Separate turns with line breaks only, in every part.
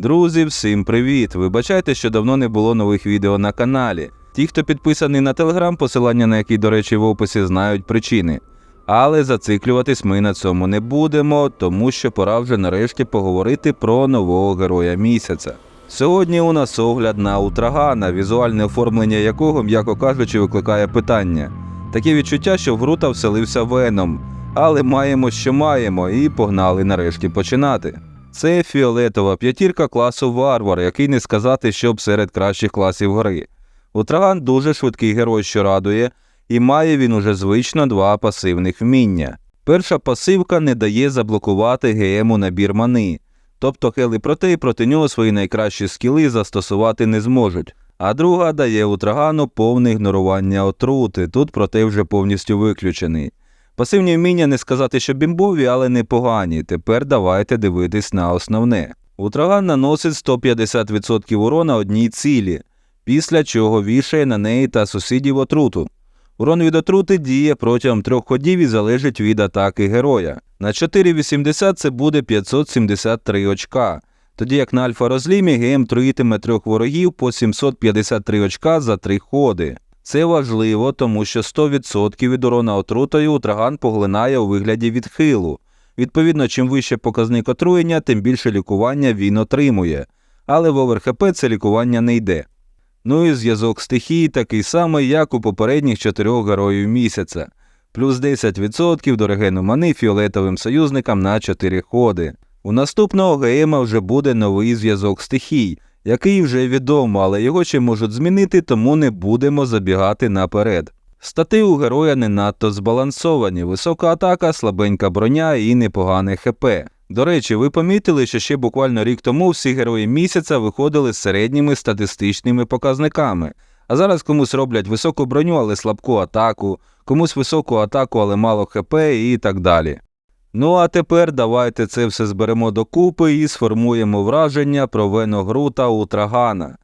Друзі, всім привіт! Вибачайте, що давно не було нових відео на каналі. Ті, хто підписаний на телеграм, посилання на який, до речі, в описі знають причини. Але зациклюватись ми на цьому не будемо, тому що пора вже нарешті поговорити про нового героя місяця. Сьогодні у нас огляд на Утрагана, візуальне оформлення якого, м'яко кажучи, викликає питання. Таке відчуття, що в Грута вселився Веном, але маємо, що маємо, і погнали нарешті починати. Це фіолетова п'ятірка класу Варвар, який не сказати, щоб серед кращих класів гри. Утраган дуже швидкий герой, що радує, і має він уже звично два пасивних вміння. Перша пасивка не дає заблокувати ГМу набір мани, тобто Хели проти проти нього свої найкращі скіли застосувати не зможуть. А друга дає Утрагану повне ігнорування отрути, тут проте вже повністю виключений. Пасивні вміння не сказати, що бімбові, але непогані. Тепер давайте дивитись на основне. Утраган наносить 150% урона одній цілі, після чого вішає на неї та сусідів отруту. Урон від отрути діє протягом трьох ходів і залежить від атаки героя. На 4,80 це буде 573 очка, тоді як на альфа розлімі ГМ труїтиме трьох ворогів по 753 очка за три ходи. Це важливо, тому що 100% від урона отрутою утраган поглинає у вигляді відхилу. Відповідно, чим вище показник отруєння, тим більше лікування він отримує. Але в ОверХП це лікування не йде. Ну і зв'язок стихій такий самий, як у попередніх чотирьох героїв місяця, плюс 10% до регену мани фіолетовим союзникам на 4 ходи. У наступного ГМа вже буде новий зв'язок стихій, який вже відомо, але його ще можуть змінити, тому не будемо забігати наперед. Стати у героя не надто збалансовані, висока атака, слабенька броня і непогане ХП. До речі, ви помітили, що ще буквально рік тому всі герої місяця виходили з середніми статистичними показниками. А зараз комусь роблять високу броню, але слабку атаку, комусь високу атаку, але мало ХП і так далі. Ну а тепер давайте це все зберемо докупи і сформуємо враження про Веногрута Утрагана.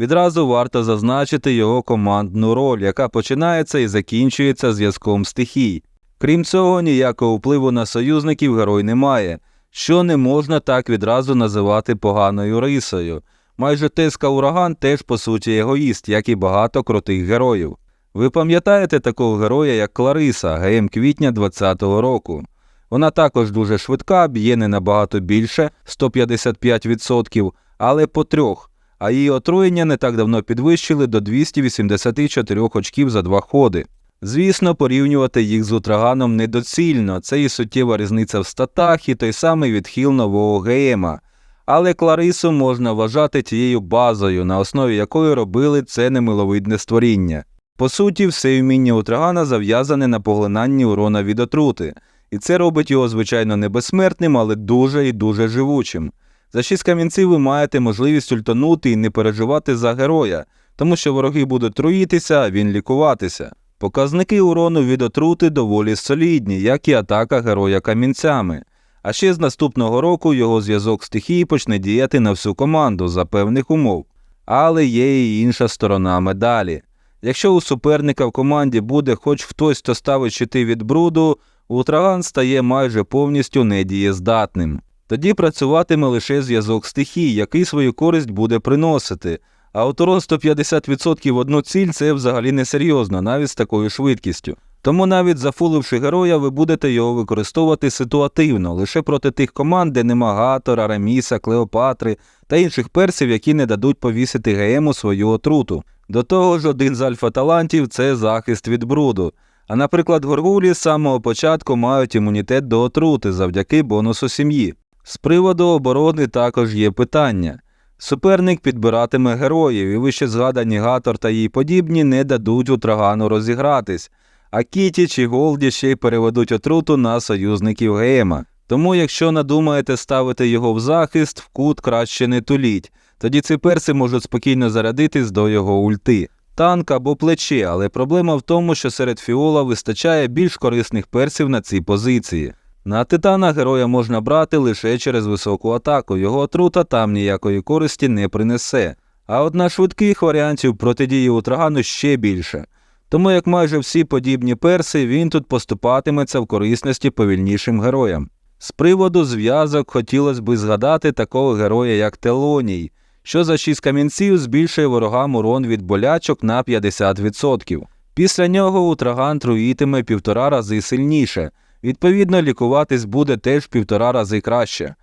Відразу варто зазначити його командну роль, яка починається і закінчується зв'язком стихій. Крім цього, ніякого впливу на союзників герой не має, що не можна так відразу називати поганою рисою. Майже Теска Ураган теж по суті егоїст, як і багато крутих героїв. Ви пам'ятаєте такого героя, як Клариса, ГМ квітня 20-го року. Вона також дуже швидка, б'є не набагато більше 155%, але по трьох, а її отруєння не так давно підвищили до 284 очків за два ходи. Звісно, порівнювати їх з утраганом недоцільно, це і суттєва різниця в статах, і той самий відхил нового ГЕМа. Але Кларису можна вважати тією базою, на основі якої робили це немиловидне створіння. По суті, все вміння утрагана зав'язане на поглинанні урона від отрути, і це робить його, звичайно, не безсмертним, але дуже і дуже живучим. За шість камінців ви маєте можливість ультанути і не переживати за героя, тому що вороги будуть труїтися, а він лікуватися. Показники урону від отрути доволі солідні, як і атака героя камінцями. А ще з наступного року його зв'язок стихії почне діяти на всю команду за певних умов. Але є і інша сторона медалі. Якщо у суперника в команді буде хоч хтось, хто ставить щити від бруду, Утраган стає майже повністю недієздатним. Тоді працюватиме лише зв'язок стихій, який свою користь буде приносити. А от урон 150% в одну ціль це взагалі несерйозно, навіть з такою швидкістю. Тому навіть зафуливши героя, ви будете його використовувати ситуативно, лише проти тих команд, де нема Гатора, Раміса, Клеопатри та інших персів, які не дадуть повісити ГМу свою отруту. До того ж, один з альфа-талантів це захист від бруду. А наприклад, горгулі з самого початку мають імунітет до отрути завдяки бонусу сім'ї. З приводу оборони також є питання. Суперник підбиратиме героїв, і вище згадані Гатор та їй подібні не дадуть утрагану розігратись, а Кіті чи Голді ще й переведуть отруту на союзників Гейма. Тому, якщо надумаєте ставити його в захист, в кут краще не туліть, тоді ці перси можуть спокійно зарядитись до його ульти. Танк або плече, але проблема в тому, що серед фіола вистачає більш корисних персів на цій позиції. На титана героя можна брати лише через високу атаку, його отрута там ніякої користі не принесе. А от на швидких варіантів протидії утрагану ще більше. Тому як майже всі подібні перси, він тут поступатиметься в корисності повільнішим героям. З приводу зв'язок хотілося б згадати такого героя, як Телоній, що за 6 камінців збільшує ворогам урон від болячок на 50%. Після нього утраган труїтиме півтора рази сильніше, відповідно, лікуватись буде теж півтора рази краще.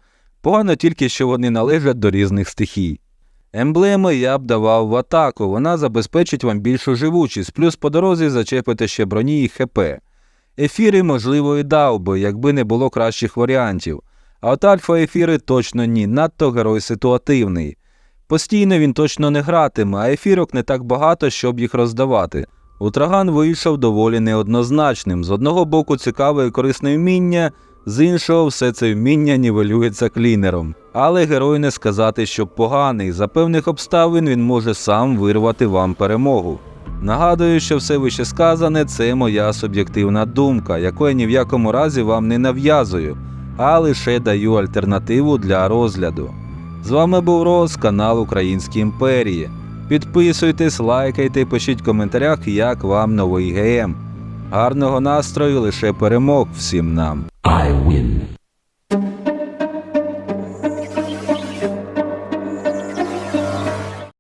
Погано тільки, що вони належать до різних стихій. Емблеми я б давав в атаку, вона забезпечить вам більшу живучість, плюс по дорозі зачепите ще броні і ХП. Ефіри, можливо, і дав би, якби не було кращих варіантів. А от альфа-ефіри точно ні, надто герой ситуативний. Постійно він точно не гратиме, а ефірок не так багато, щоб їх роздавати. Утраган вийшов доволі неоднозначним. З одного боку цікаве і корисне вміння, з іншого все це вміння нівелюється клінером. Але герой не сказати, що поганий. За певних обставин він може сам вирвати вам перемогу. Нагадую, що все вище сказане це моя суб'єктивна думка, яку я ні в якому разі вам не нав'язую, а лише даю альтернативу для розгляду. З вами був Роз, канал Українські імперії. Підписуйтесь, лайкайте, пишіть в коментарях, як вам новий ГМ. Гарного настрою, лише перемог всім нам.
I win.